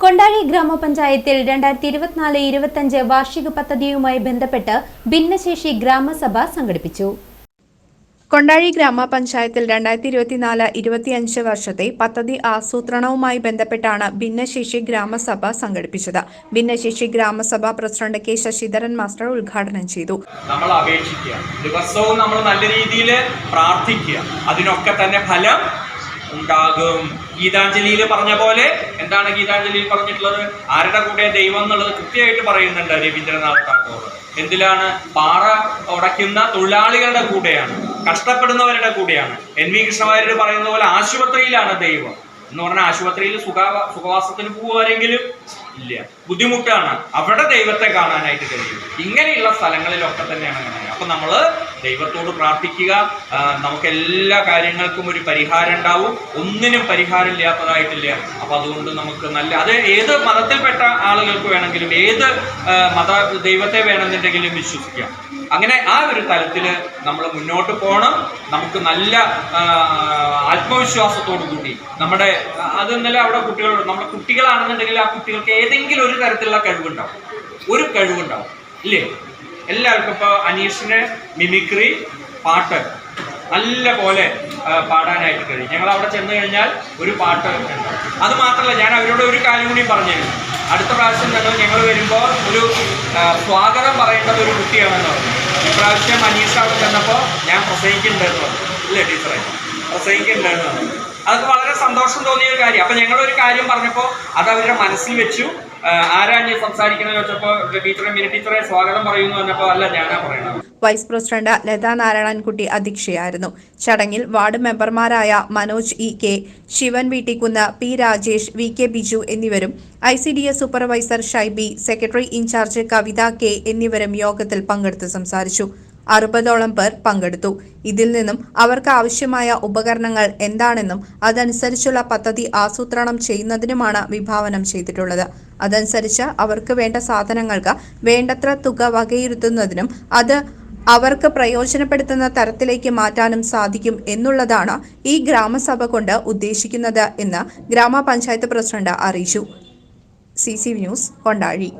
കൊണ്ടാഴി ഗ്രാമപഞ്ചായത്തിൽ രണ്ടായിരത്തി ഇരുപത്തിനാല് ഇരുപത്തഞ്ച് വാർഷിക പദ്ധതിയുമായി ബന്ധപ്പെട്ട് ഭിന്നശേഷി ഗ്രാമസഭ സംഘടിപ്പിച്ചു. കൊണ്ടാഴി ഗ്രാമപഞ്ചായത്തിൽ രണ്ടായിരത്തി ഇരുപത്തിനാല് ഇരുപത്തിയഞ്ച് വർഷത്തെ പദ്ധതി ആസൂത്രണവുമായി ബന്ധപ്പെട്ടാണ് ഭിന്നശേഷി ഗ്രാമസഭ സംഘടിപ്പിച്ചത്. ഭിന്നശേഷി ഗ്രാമസഭ പ്രസിഡന്റ് കെ ശശിധരൻ മാസ്റ്റർ ഉദ്ഘാടനം ചെയ്തു. നമ്മൾ അപേക്ഷിക്കുക. ദിവസവും നമ്മൾ നല്ല രീതിയിൽ പ്രാർത്ഥിക്കുക. അതിനൊക്കെ തന്നെ ഫലം ഉണ്ടാകും. ഗീതാഞ്ജലിയിൽ പറഞ്ഞ പോലെ എന്താണ് ഗീതാഞ്ജലിയിൽ പറഞ്ഞിട്ടുള്ളത്? ആരുടെ കൂടെ ദൈവം എന്നുള്ളത് കൃത്യമായിട്ട് പറയുന്നുണ്ട് രവീന്ദ്രനാഥ് ടാഗോർ. എന്തിലാണ്? പാറ ഉടയ്ക്കുന്ന തൊഴിലാളികളുടെ കൂടെയാണ് കഷ്ടപ്പെടുന്നവരുടെ കൂടെയാണ്. എൻ വി കൃഷ്ണവാര്യർ പറയുന്ന പോലെ ആശുപത്രിയിലാണ് ദൈവം. എന്ന് പറഞ്ഞാൽ ആശുപത്രിയിൽ സുഖ സുഖവാസത്തിന് പോവുമാരെങ്കിലും ഇല്ല. ബുദ്ധിമുട്ടാണ്. അവിടെ ദൈവത്തെ കാണാനായിട്ട് കഴിയും. ഇങ്ങനെയുള്ള സ്ഥലങ്ങളിലൊക്കെ തന്നെയാണ് അങ്ങനെ അപ്പൊ നമ്മൾ ദൈവത്തോട് പ്രാർത്ഥിക്കുക. നമുക്ക് എല്ലാ കാര്യങ്ങൾക്കും ഒരു പരിഹാരം ഉണ്ടാവും. ഒന്നിനും പരിഹാരം ഇല്ലാത്തതായിട്ടില്ല. അപ്പൊ അതുകൊണ്ട് നമുക്ക് നല്ല അത് ഏത് മതത്തിൽപ്പെട്ട ആളുകൾക്ക് വേണമെങ്കിലും ഏത് മത ദൈവത്തെ വേണമെന്നുണ്ടെങ്കിലും വിശ്വസിക്കാം. അങ്ങനെ ആ ഒരു തലത്തിൽ നമ്മൾ മുന്നോട്ട് പോകണം നമുക്ക് നല്ല ആത്മവിശ്വാസത്തോടു കൂടി നമ്മുടെ അത് ഇന്നലെ അവിടെ കുട്ടികൾ നമ്മുടെ കുട്ടികളാണെന്നുണ്ടെങ്കിൽ ആ കുട്ടികൾക്ക് ഏതെങ്കിലും ഒരു തരത്തിലുള്ള കഴിവുണ്ടാവും. ഒരു കഴിവുണ്ടാവും. ഇല്ലേ? എല്ലാവർക്കും ഇപ്പോൾ അനീഷിന് മിമിക്രി പാട്ട് നല്ല പോലെ പാടാനായിട്ട് കഴിയും. ഞങ്ങൾ അവിടെ ചെന്ന് കഴിഞ്ഞാൽ ഒരു പാട്ട് അത് മാത്രമല്ല ഞാൻ അവരോട് ഒരു കാര്യം കൂടി പറഞ്ഞിരുന്നു അടുത്ത പ്രാവശ്യം തന്നെ ഞങ്ങൾ വരുമ്പോൾ ഒരു സ്വാഗതം പറയേണ്ടത് ഒരു കുട്ടിയാണെന്ന് പറഞ്ഞു. ഇപ്രാവശ്യം അനീഷ് അവിടെ ചെന്നപ്പോൾ ഞാൻ പ്രസംഗിക്കുന്നുണ്ടെന്ന് പറഞ്ഞു. ഇല്ലേ ടീച്ചറെ? പ്രസംഗിക്കുന്നുണ്ടെന്ന് പറഞ്ഞു അതൊക്കെ വളരെ സന്തോഷം തോന്നിയ ഒരു കാര്യം. അപ്പം ഞങ്ങളൊരു കാര്യം പറഞ്ഞപ്പോൾ അത് അവരുടെ മനസ്സിൽ വെച്ചു. ആരാഞ്ഞ് ആരാ സംസാരിക്കുന്നത് വെച്ചപ്പോൾ ടീച്ചറെ മിനി ടീച്ചറെ സ്വാഗതം പറയുന്നു പറഞ്ഞപ്പോൾ അല്ല ഞാനാ പറയണത്. വൈസ് പ്രസിഡന്റ് ലതാ നാരായണൻകുട്ടി അധ്യക്ഷയായിരുന്നു. ചടങ്ങിൽ വാർഡ് മെമ്പർമാരായ Manoj E K Sivan Veettikkunnu P Rajesh V K Biju എന്നിവരും I C D S supervisor Shaiby secretary in charge Kavitha K എന്നിവരും യോഗത്തിൽ പങ്കെടുത്ത് സംസാരിച്ചു. അറുപതോളം പേർ പങ്കെടുത്തു. ഇതിൽ നിന്നും അവർക്ക് ആവശ്യമായ ഉപകരണങ്ങൾ എന്താണെന്നും അതനുസരിച്ചുള്ള പദ്ധതി ആസൂത്രണം ചെയ്യുന്നതിനുമാണ് വിഭാവനം ചെയ്തിട്ടുള്ളത്. അതനുസരിച്ച് അവർക്ക് വേണ്ട സാധനങ്ങൾക്ക് വേണ്ടത്ര തുക വകയിരുത്തുന്നതിനും അത് അവർക്ക് പ്രയോജനപ്പെടുത്തുന്ന തരത്തിലേക്ക് മാറ്റാനും സാധിക്കും എന്നുള്ളതാണ് ഈ ഗ്രാമസഭ കൊണ്ട് ഉദ്ദേശിക്കുന്നത് എന്ന് ഗ്രാമപഞ്ചായത്ത് പ്രസിഡന്റ് അറിയിച്ചു. C C news Kondazhi.